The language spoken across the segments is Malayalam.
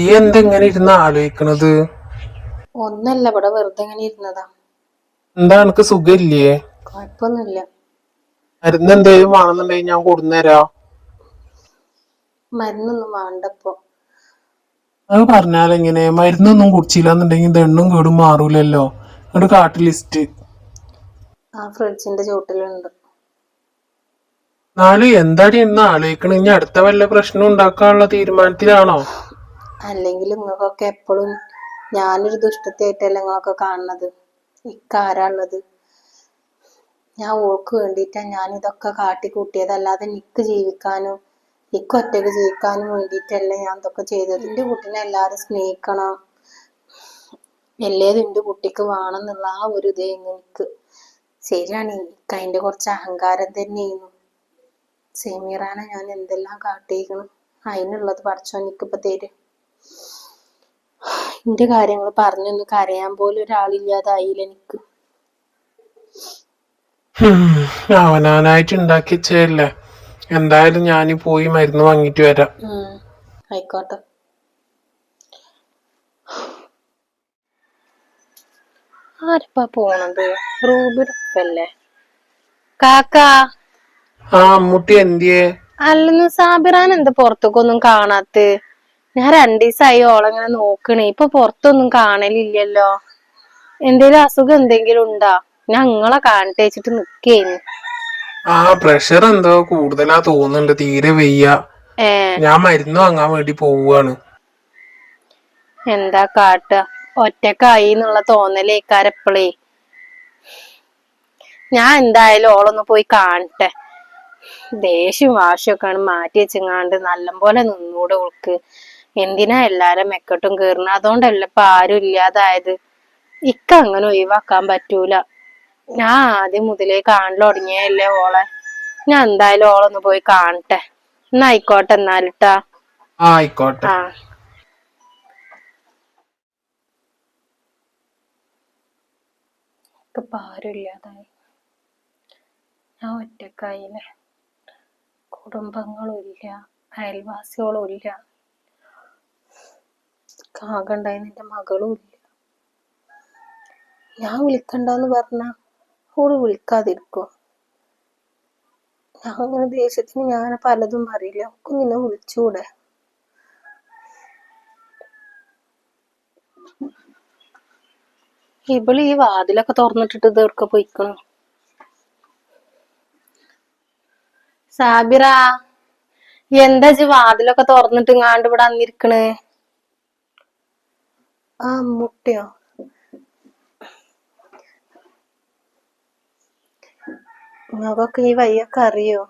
ഈ എന്തെങ്ങനെ ഇരുന്ന് ആലോചിക്കണത്? ഒന്നല്ല ഇവിടെ വെറുതെ ഇങ്ങനെ ഇരുന്നതാ. എന്താ എനിക്ക് സുഖമില്ലേ? കുഴപ്പമൊന്നുമില്ല. മരുന്ന് എന്തേലും വേണമെന്നുണ്ടെങ്കിൽ ഞാൻ കൊടുന്നേരാ മരുന്നൊന്നും വേണ്ടപ്പോ. അത് പറഞ്ഞാലെങ്ങനെ മരുന്നൊന്നും കുടിച്ചില്ലാന്നുണ്ടെങ്കിൽ ദണ്ണും കേടും മാറൂലല്ലോ. എന്നിട്ട് കാട്ട് ലിസ്റ്റ്. ആ ഫ്രിഡ്ജിന്റെ ചോട്ടിലുണ്ട് നാല് എന്താടി ഇന്ന് ആലോചിക്കണ? ഇനി അടുത്ത വല്ല പ്രശ്നം ഉണ്ടാക്കാനുള്ള തീരുമാനത്തിലാണോ? അല്ലെങ്കിൽ നിങ്ങൾക്കൊക്കെ എപ്പോഴും ഞാനൊരു ദുഷ്ടത്തെയായിട്ടല്ല നിങ്ങളൊക്കെ കാണുന്നത്? ഇക്കാരാളുള്ളത് ഞാൻ ഓൾക്ക് വേണ്ടിയിട്ടാണ് ഞാൻ ഇതൊക്കെ കാട്ടിക്കൂട്ടിയതല്ലാതെ നിക്ക് ജീവിക്കാനും നിക്ക് ഒറ്റയ്ക്ക് ജീവിക്കാനും വേണ്ടിയിട്ടല്ല ഞാൻ ഇതൊക്കെ ചെയ്തത്. എന്റെ കുട്ടീനെ എല്ലാവരും സ്നേഹിക്കണം. എല്ലേത് എന്റെ കുട്ടിക്ക് വേണം എന്നുള്ള ആ ഒരു ഇതായിരുന്നു എനിക്ക് ശരിയാണ്. എനിക്ക് അതിന്റെ കുറച്ച് അഹങ്കാരം തന്നെയായിരുന്നു. സെമീറാനെ ഞാൻ എന്തെല്ലാം കാട്ടിയിരിക്കണം അതിനുള്ളത് പഠിച്ചോ എനിക്കിപ്പോൾ തരും. എന്റെ കാര്യങ്ങൾ പറഞ്ഞൊന്ന് കരയാൻ പോലും ഒരാളില്ലാതായില്ല എനിക്ക്. അവനാനായിട്ട് ഉണ്ടാക്കി വെച്ചതല്ലേ. എന്തായാലും ഞാൻ പോയി മരുന്ന് വാങ്ങിട്ട് വരാം. ആയിക്കോട്ടെ. ആരപ്പാ പോണത്? റൂബിടപ്പല്ലേ കാക്കാ? ആ അമ്മൂട്ടി എന്തിയേ? അല്ലെന്ന് സാബിറാൻ എന്താ പുറത്തേക്കൊന്നും കാണാത്ത? ഞാൻ രണ്ടീസായി ഓളങ്ങനെ നോക്കണേ. ഇപ്പൊ പുറത്തൊന്നും കാണലില്ലല്ലോ. എന്തേലും അസുഖം എന്തെങ്കിലും ഉണ്ടാ? ഞങ്ങളെ കാണട്ടെ വെച്ചിട്ട് നിക്കേന്ന് ആ പ്രഷർ എന്തോ കൂടുതലാ തോന്നുന്നുണ്ട്. തീരെ വയ്യ. ഞാൻ മരുന്ന് വാങ്ങാൻ വേണ്ടി പോവാണ്. എന്താ കാട്ട? ഒറ്റക്കായി എന്നുള്ള തോന്നലേക്കാരെപ്പളേ ഞാൻ എന്തായാലും ഓളൊന്ന് പോയി കാണട്ടെ. ദേഷ്യം വാശിയൊക്കെയാണ് മാറ്റി വെച്ചെങ്ങാണ്ട് നല്ലപോലെ നിന്നൂടെ ഓൾക്ക്. എന്തിനാ എല്ലാരും മെക്കട്ടും കീറുന്ന? അതുകൊണ്ടല്ല ഇപ്പൊ ആരും ഇല്ലാതായത്. ഇക്ക അങ്ങനെ ഒഴിവാക്കാൻ പറ്റൂല. ഞാൻ ആദ്യം മുതലേ കാണൽ തുടങ്ങിയല്ലേ ഓളെ. ഞാൻ എന്തായാലും ഓളൊന്ന് പോയി കാണട്ടെ. എന്നാ ആയിക്കോട്ടെ എന്നാലിട്ടാ. ആ ആയിക്കോട്ടെ. ആ. ഇപ്പൊ ആരും ഇല്ലാതായി. ഞാൻ ഒറ്റക്കായില്ലേ. കുടുംബങ്ങളും ഇല്ല. അയൽവാസികളും ഇല്ല. കാകണ്ടായി എന്റെ മകളും ഇല്ല. ഞാൻ വിളിക്കണ്ടെന്ന് പറഞ്ഞ ഓൾ വിളിക്കാതിരിക്കോ. ഞാൻ അങ്ങനെ ദേഷ്യത്തിന് ഞാൻ പലതും പറയില്ല. ഒക്കെ നിന്നെ വിളിച്ചൂടെ? ഇവൾ ഈ വാതിലൊക്കെ തുറന്നിട്ടിട്ട് ഇതൊക്കെ പോയിക്കണം? സാബിറ എന്താ വാതിലൊക്കെ തുറന്നിട്ട് ഇങ്ങാണ്ട് ഇവിടെ വന്നിരിക്കണ്? ആ മുട്ടയോ? നിങ്ങൾക്കൊക്കെ ഈ വയ്യൊക്കെ അറിയോ?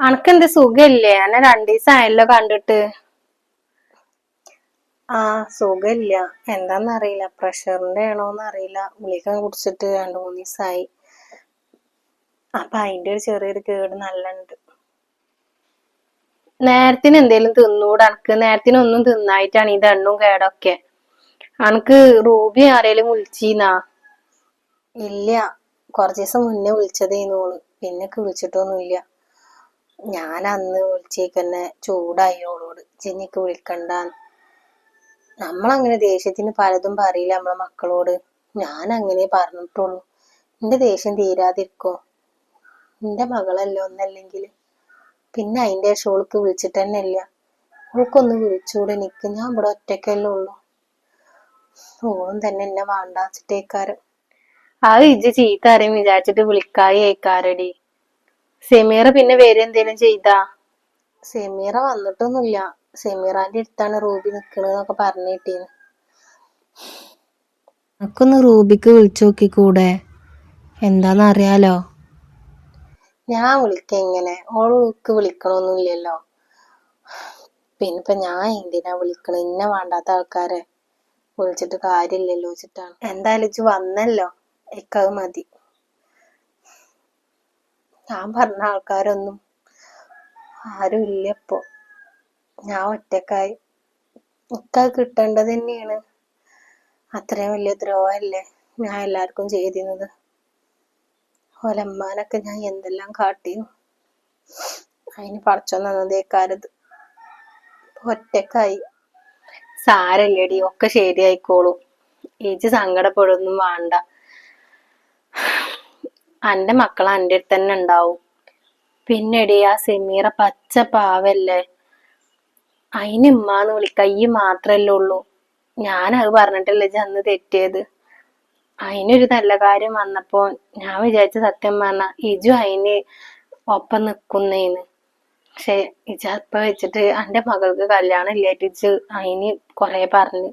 അനക്കെന്ത് സുഖല്ലേ അന്നെ രണ്ടീസം ആയല്ലോ കണ്ടിട്ട്. ആ സുഖമില്ല. എന്താന്നറിയില്ല. പ്രഷറിന്റെ ആണോന്ന് അറിയില്ല ഗുളിക കുടിച്ചിട്ട് രണ്ടു മൂന്ന് ദിവസമായി അപ്പൊ അതിന്റെ ഒരു ചെറിയൊരു കേട് നല്ലുണ്ട്. നേരത്തിന് എന്തേലും തിന്നൂടെ? അനക്ക് നേരത്തിന് ഒന്നും തിന്നായിട്ടാണ് ഈ ദണ്ണും കേടൊക്കെ. അനക്ക് റൂബി ആരേലും വിളിച്ചീന്നാ? ഇല്ല. കുറച്ച് ദിവസം മുന്നേ വിളിച്ചതേന്നു പിന്നെ വിളിച്ചിട്ടൊന്നുമില്ല ഞാൻ അന്ന് വിളിച്ചേക്കന്നെ ചൂടായി ഓളോട്. ചെന്നിക്ക് വിളിക്കണ്ട നമ്മളങ്ങനെ ദേഷ്യത്തിന് പലതും പറയില്ല നമ്മളെ മക്കളോട്. ഞാൻ അങ്ങനെ പറഞ്ഞിട്ടുള്ളൂ. എന്റെ ദേഷ്യം തീരാതിരിക്കോ? എന്റെ മകളല്ലോ ഒന്നല്ലെങ്കിൽ പിന്നെ അതിന്റെ ഷോൾക്ക് ഓൾക്ക് വിളിച്ചിട്ട് തന്നെ ഇല്ല. ഓൾക്കൊന്ന് വിളിച്ചൂടെ നിക്ക്. ഞാൻ ഇവിടെ ഒറ്റയ്ക്കല്ലേ ഉള്ളൂ. ഓളും തന്നെ എന്നെ വേണ്ടാച്ചിട്ടേക്കാരം. അത് ഇജ്ജ് ചീത്ത അറിയും. വിചാരിച്ചിട്ട് വിളിക്കായി ഏക്കാരടി. സെമീറ പിന്നെ വേറെ എന്തേലും ചെയ്താ? സെമീറ വന്നിട്ടൊന്നുമില്ല. സെമീറാന്റെ അടുത്താണ് റൂബി നിക്കണെന്നൊക്കെ പറഞ്ഞു കിട്ടീന്ന് നമുക്കൊന്ന് റൂബിക്ക് വിളിച്ചു നോക്കിക്കൂടെ? എന്താന്ന് അറിയാലോ. ഞാൻ വിളിക്ക എങ്ങനെ ഓൾക്ക് വിളിക്കണമൊന്നുമില്ലല്ലോ പിന്നിപ്പോ ഞാൻ എന്തിനാ വിളിക്കണ? ഇന്നെ വേണ്ടാത്ത ആൾക്കാരെ വിളിച്ചിട്ട് കാര്യമില്ലല്ലോ വെച്ചിട്ടാണ് എന്തായാലും ഇച്ച് വന്നല്ലോ. എനിക്കത് മതി. ഞാൻ പറഞ്ഞ ആൾക്കാരൊന്നും ആരും ഇല്ല ഇപ്പൊ. ഞാൻ ഒറ്റക്കായി. എനിക്കത് കിട്ടേണ്ടത് തന്നെയാണ്. അത്രയും വലിയ ദ്രോഹല്ലേ ഞാൻ എല്ലാവർക്കും ചെയ്തിരുന്നത്. ഒലമ്മാനൊക്കെ ഞാൻ എന്തെല്ലാം കാട്ടിയും അതിന് പടച്ചോ നന്നതേക്കാരത് ഒറ്റക്കായി. സാരല്ലേടി ഒക്കെ ശരിയായിക്കോളും. ഏച്ചി സങ്കടപ്പെടുന്നും വേണ്ട. അന്റെ മക്കൾ അന്റെ അടുത്ത് തന്നെ ഉണ്ടാവും. പിന്നെടി ആ സെമീറ പച്ച പാവല്ലേ? അയിന് ഉമ്മാന്ന് വിളിക്ക ഈ മാത്രല്ലേ ഉള്ളൂ. ഞാനത് പറഞ്ഞിട്ടല്ലേ ഇജ്ജ് അന്ന് തെറ്റിയത്? അതിനൊരു നല്ല കാര്യം വന്നപ്പോ ഞാൻ വിചാരിച്ച സത്യം പറഞ്ഞ ഇജു അതിന് ഒപ്പം നിക്കുന്നേന്ന്. പക്ഷെ ഇജ വെച്ചിട്ട് എന്റെ മകൾക്ക് കല്യാണം ഇല്ലായിട്ട് ഇജ് അതിന് കുറെ പറഞ്ഞു.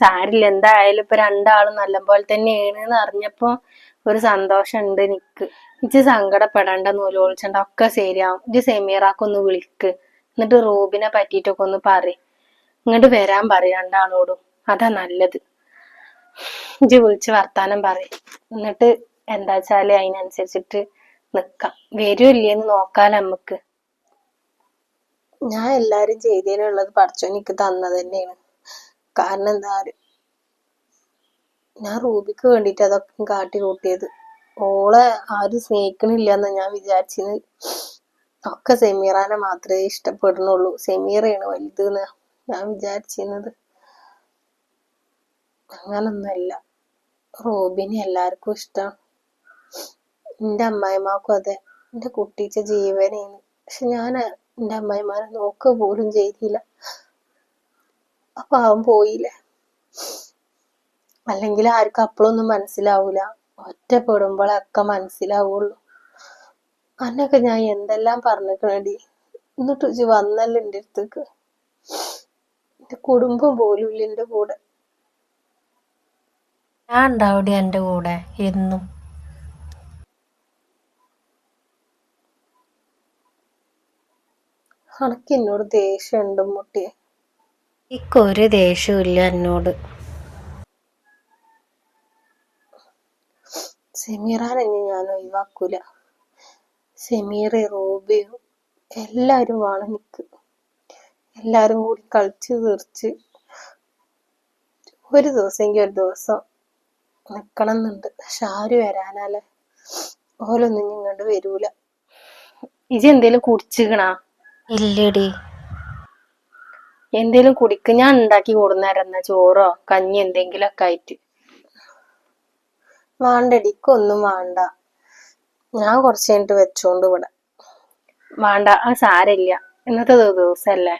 സാരില്ല എന്തായാലും ഇപ്പൊ രണ്ടാളും നല്ല പോലെ തന്നെയാണ് എന്ന് അറിഞ്ഞപ്പോ ഒരു സന്തോഷം ഉണ്ട് നിക്ക്. ഇജ് സങ്കടപ്പെടണ്ട നൂലോളിച്ചണ്ട ഒക്കെ ശരിയാവും. ഇജ് സെമീറാക്കൊന്ന് വിളിക്ക്. എന്നിട്ട് റൂബിനെ പറ്റിയിട്ടൊക്കെ ഒന്ന് പറ ഇങ്ങോട്ട് വരാൻ പറ രണ്ടാളോടും. അതാ നല്ലത്. ഇജ് വിളിച്ച് വർത്താനം പറയും. എന്നിട്ട് എന്താ വെച്ചാൽ അതിനനുസരിച്ചിട്ട് നിക്കാം. വരുമില്ലേന്ന് നോക്കാൻ നമുക്ക് ഞാൻ എല്ലാരും ചെയ്തതിനുള്ളത് പഠിച്ചോ എനിക്ക് തന്നത് തന്നെയാണ്. കാരണം എന്താ ഞാൻ റൂബിക്ക് വേണ്ടിട്ട് അതൊക്കെ കാട്ടി കൂട്ടിയത്. ഓളെ ആരും സ്നേഹിക്കണില്ല എന്ന് ഞാൻ വിചാരിച്ചിന്. ഒക്കെ സെമീറാനെ മാത്രമേ ഇഷ്ടപ്പെടുന്നുള്ളൂ. സെമീറയാണ് വലുത് ഞാൻ വിചാരിച്ചിരുന്നത് അങ്ങനൊന്നുമല്ല. റോബിനെ എല്ലാവർക്കും ഇഷ്ടമാണ് എന്റെ അമ്മായിമാക്കും അതെ. എന്റെ കുട്ടിച്ച ജീവനാണ് പക്ഷെ ഞാൻ എന്റെ അമ്മായിമാരെ നോക്കുക പോലും ചെയ്തില്ല. അപ്പൊ അവൻ പോയില്ലേ? അല്ലെങ്കിൽ ആർക്കും അപ്പോഴൊന്നും മനസ്സിലാവൂല. ഒറ്റപ്പെടുമ്പോഴൊക്കെ മനസ്സിലാവുള്ളൂ. അന്നൊക്കെ ഞാൻ എന്തെല്ലാം പറഞ്ഞിക്കണടി. എന്നിട്ട് വന്നല്ലോ എന്റെ അടുത്തേക്ക്. എന്റെ കുടുംബം പോലും ഇല്ല എന്റെ കൂടെ. ഞാൻ ഉണ്ടാവടി എന്റെ കൂടെ എന്നും. അനക്ക് എന്നോട് ദേഷ്യമുണ്ട് മുട്ടിയെ എനിക്കൊരു ദേഷ്യമില്ല എന്നോട്. സെമീറാനെ ഇനി ഞാൻ ഒഴിവാക്കൂല. സെമീറ റോബിയും എല്ലാരും വേണം നിക്ക്. എല്ലാരും കൂടി കളിച്ച് തീർച്ച്. ഒരു ദിവസമെങ്കിൽ ഒരു ദിവസം നിക്കണം എന്നുണ്ട് പക്ഷെ ആര് വരാനാലേ? ഓലൊന്നും ഇങ്ങോട്ട് വരൂല. ഇജ് എന്തേലും കുടിച്ചിക്കണാ? ഇല്ലടി. എന്തേലും കുടിക്ക്. ഞാൻ ഉണ്ടാക്കി കൊടുന്നേരുന്ന ചോറോ കഞ്ഞി എന്തെങ്കിലും ഒക്കെ ആയിട്ട് വേണ്ടടിക്കൊന്നും വേണ്ട. ഞാൻ കുറച്ച് കഴിഞ്ഞിട്ട് വെച്ചോണ്ട് ഇവിടെ. വേണ്ട. ആ സാരമില്ല ഇന്നത്തെ ദിവസമല്ലേ ദിവസല്ലേ?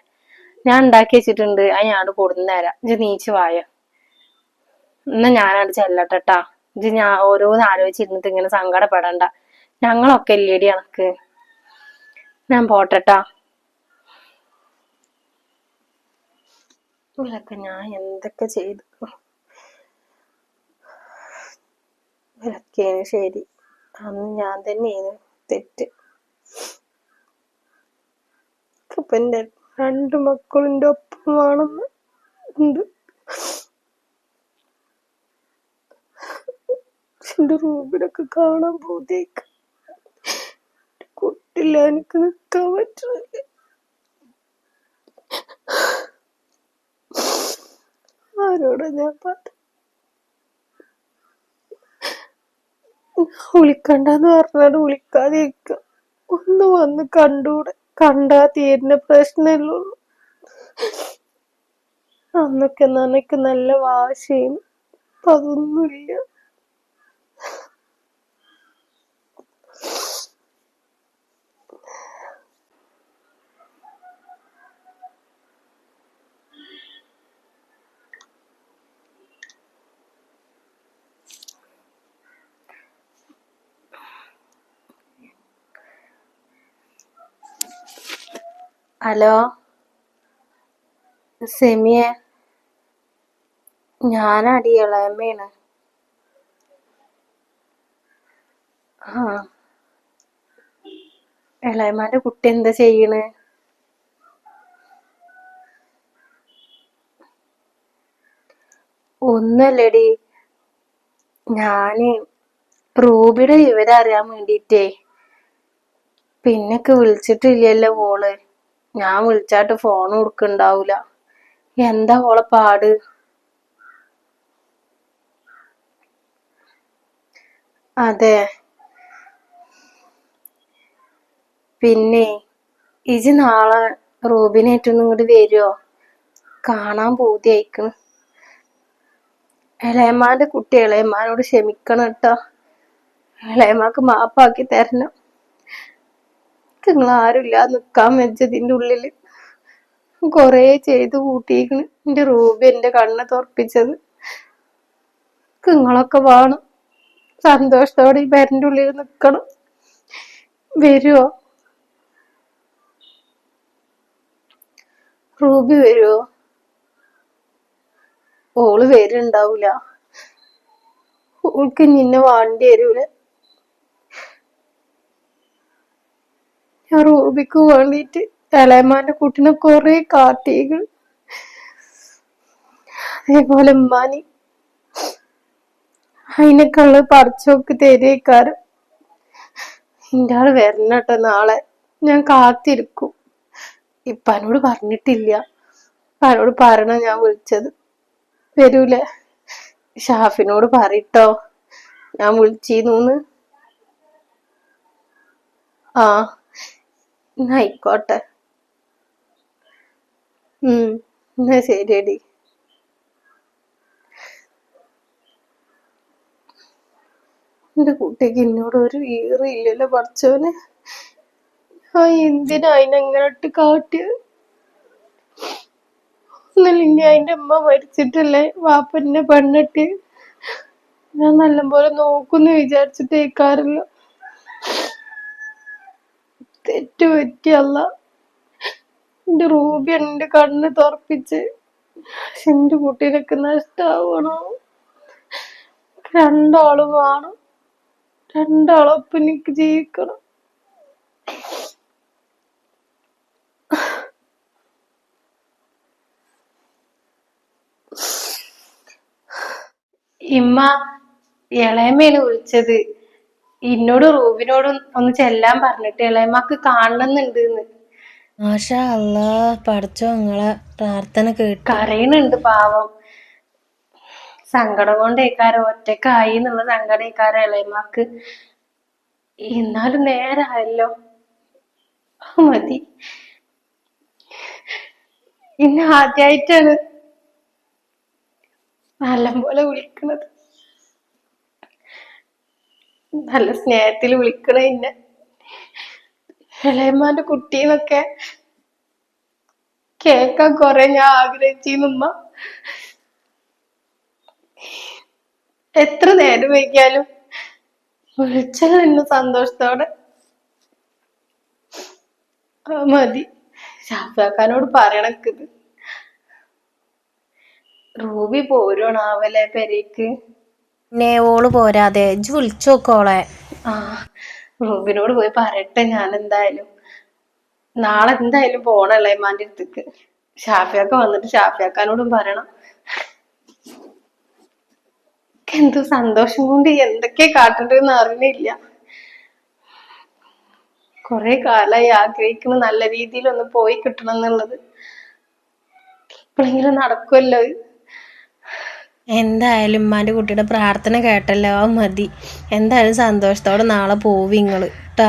ഞാൻ ഉണ്ടാക്കി വെച്ചിട്ടുണ്ട്. അത് ഞാൻ കൊടുന്നേരാം. ഇജ്ജ് നീച്ച് വായ? എന്നാ ഞാനവിടെ ചെല്ലട്ടെട്ടാ. ഇത് ഞാൻ ഓരോന്ന് ആലോചിച്ചിരുന്നിട്ട് ഇങ്ങനെ സങ്കടപ്പെടണ്ട. ഞങ്ങളൊക്കെ ഇല്ലേടി എനക്ക് ഞാൻ പോട്ടെട്ടാ. ഇവരൊക്കെ ഞാൻ എന്തൊക്കെ ചെയ്തു. ഇവരൊക്കെയാണ് ശരി. അന്ന് ഞാൻ തന്നെയാണ് തെറ്റ്. ഇപ്പൊ എന്റെ രണ്ട് മക്കളിന്റെ ഒപ്പം വേണമെന്ന് ഉണ്ട്. എന്റെ റൂമിലൊക്കെ കാണാൻ പോതേക്ക് കുട്ടില്ല എനിക്ക് നിൽക്കാൻ പറ്റുന്നില്ല. ആരോടാ ഞാൻ പറ വിളിക്കണ്ടെന്ന് പറഞ്ഞാൽ വിളിക്കാതെ ഇരിക്ക ഒന്ന് വന്ന് കണ്ടൂടെ. കണ്ടാ തീരുന്ന പ്രശ്നമല്ലേ അന്നൊക്കെ നനക്ക് നല്ല വാശയും അതൊന്നുമില്ല. ഹലോ? സെമിയെ. ഞാനടി ഇളയമ്മയാണ്. ആ. ഇളയമ്മാന്റെ കുട്ടി എന്താ ചെയ്യണ്? ഒന്നല്ലടി ഞാൻ റൂബിയുടെ വിവരം അറിയാൻ വേണ്ടിയിട്ടേ. പിന്നൊക്കെ വിളിച്ചിട്ടില്ലല്ലോ ഓൾ ഞാൻ വിളിച്ചാട്ട് ഫോൺ കൊടുക്കണ്ടാവൂല. എന്താ ഓളെ പാട്? അതെ. പിന്നെ ഇജ് നാളെ റൂബിനേറ്റൊന്നും ഇങ്ങോട്ട് വരുമോ കാണാൻ പൂതിയായിക്കണ്. ഇളയമാന്റെ കുട്ടി ഇളയമാനോട് ക്ഷമിക്കണം കേട്ടോ ഇളയമാക്ക് മാപ്പാക്കി തരണം. നിങ്ങൾ ആരുമില്ലാതെ നിക്കാൻ വെച്ചതിന്റെ ഉള്ളിൽ കൊറേ ചെയ്ത് കൂട്ടിയിരിക്കണ് എന്റെ റൂബി എന്റെ കണ്ണ് തുറപ്പിച്ചത്. നിങ്ങളൊക്കെ വേണം. സന്തോഷത്തോടെ ഈ പേരന്റെ ഉള്ളിൽ നിക്കണം. വരുവോ? റൂബി വരുവോ? ഓൾ വരുണ്ടാവൂല. ഓൾക്ക് നിന്നെ വാണ്ടി വരൂല. ഞാൻ റൂബിക്ക് വേണ്ടിയിട്ട് തലേമാന്റെ കൂട്ടിന് കൊറേ കാട്ടികൾ. അതേപോലെ ഉമ്മാനി. അതിനൊക്കെയുള്ള പറിച്ചോക്ക് തരേക്കാരം. എന്റെ ആൾ വരണട്ടോ നാളെ. ഞാൻ കാത്തിരിക്കും. ഇപ്പാനോട് പറഞ്ഞിട്ടില്ല. ഇപ്പാനോട് പറയണ ഞാൻ വിളിച്ചത്. വരൂലേ? ഷാഫിനോട് പറയിട്ടോ. ഞാൻ വിളിച്ചിരുന്നു ആ. ആയിക്കോട്ടെ. ഉം എന്നാ ശരിയടി. എന്റെ കുട്ടിക്ക് എന്നോട് ഒരു ഇല്ലല്ലോ പഠിച്ചവന് ആ എന്തിനാ അതിനങ്ങനോട്ട് കാട്ടിയത്? ഒന്നല്ലെങ്കിൽ അതിന്റെ അമ്മ മരിച്ചിട്ടല്ലേ വാപ്പന്നെ പെണ്ണിട്ട് ഞാൻ നല്ലപോലെ നോക്കുന്നു വിചാരിച്ചിട്ട് കേൾക്കാറില്ല തെറ്റ് പറ്റിയല്ല. എന്റെ റൂബി എന്റെ കണ്ണ് തുറപ്പിച്ച് എന്റെ കുട്ടീനൊക്കെ നഷ്ടാവണോ രണ്ടാളും വേണം രണ്ടാളൊപ്പം എനിക്ക് ജീവിക്കണം. ഇമ്മ ഇളയമ്മയാണ് വിളിച്ചത്. എന്നോട് റൂബിനോടും ഒന്ന് ചെല്ലാൻ പറഞ്ഞിട്ട് ഇളയമ്മക്ക് കാണണമെന്നുണ്ട് മാഷാ അല്ലാ പഠിച്ചോ നിങ്ങളെ? പ്രാർത്ഥന കേട്ടു. കരയണുണ്ട് പാവം. സങ്കടം കൊണ്ടേക്കാരം ഒറ്റക്കായി എന്നുള്ള സങ്കടേക്കാരം ഇളയമ്മക്ക്. എന്നാലും നേരായല്ലോ. മതി. ഇന്ന് ആദ്യമായിട്ടാണ് നല്ലപോലെ വിളിക്കണത്. നല്ല സ്നേഹത്തിൽ വിളിക്കണ എന്നെ ഇളയമ്മാന്റെ കുട്ടീന്നൊക്കെ കേക്കാൻ കൊറേ ഞാൻ ആഗ്രഹിച്ചിരുന്നുമ്മ എത്ര നേരം വൈകിയാലും വിളിച്ചാൽ നിന്ന് സന്തോഷത്തോടെ മതി. ഷാഫാക്കാനോട് പറയണക്കിത് റൂബി പോരണാവലെ പെരേക്ക്. ഓൾ പോരാതെ ഇജ്ജ് വിളിച്ചോക്കോളെ. ആ റൂബിനോട് പോയി പറയട്ടെ ഞാൻ എന്തായാലും നാളെ എന്തായാലും പോണല്ലേ ഇളയമാന്റെ അടുത്തേക്ക്. ഷാഫിയാക്ക വന്നിട്ട് ഷാഫിയാക്കാനോടും പറയണം. എന്ത് സന്തോഷം കൊണ്ട് എന്തൊക്കെ കാട്ടണ്ടെന്ന് അറിഞ്ഞില്ല. കൊറേ കാലായി ആഗ്രഹിക്കുന്ന നല്ല രീതിയിൽ ഒന്ന് പോയി കിട്ടണം എന്നുള്ളത്. ഇപ്പോഴെങ്കിലും നടക്കുമല്ലോ. എന്തായാലും ഉമ്മാന്റെ കുട്ടിയുടെ പ്രാർത്ഥന കേട്ടല്ലോ മതി. എന്തായാലും സന്തോഷത്തോടെ നാളെ പോവും കേട്ടോ ട്ടാ.